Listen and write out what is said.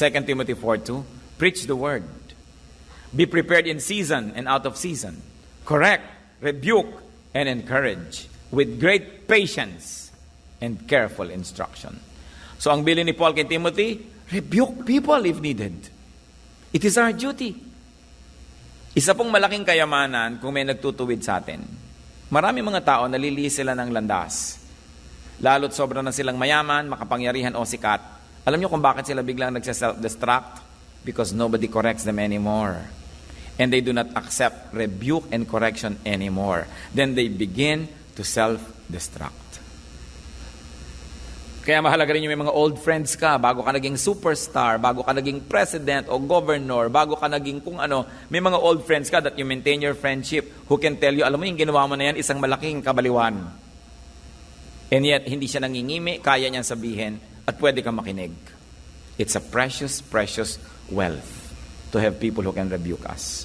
2 Timothy 4:2, preach the word. Be prepared in season and out of season. Correct, rebuke, and encourage with great patience and careful instruction. So ang bilin ni Paul kay Timothy, rebuke people if needed. It is our duty. Isa pong malaking kayamanan kung may nagtutuwid sa atin. Marami mga tao nalilihi sila ng landas. Lalo't sobra na silang mayaman, makapangyarihan o sikat. Alam niyo kung bakit sila biglang nagsa-self-destruct? Because nobody corrects them anymore. And they do not accept rebuke and correction anymore. Then they begin to self-destruct. Kaya mahalaga rin yung may mga old friends ka, bago ka naging superstar, bago ka naging president o governor, bago ka naging kung ano, may mga old friends ka that you maintain your friendship who can tell you, alam mo yung ginawa mo na yan, isang malaking kabaliwan. And yet, hindi siya nangingimi, kaya niyang sabihin, at pwede kang makinig. It's a precious, precious wealth to have people who can rebuke us.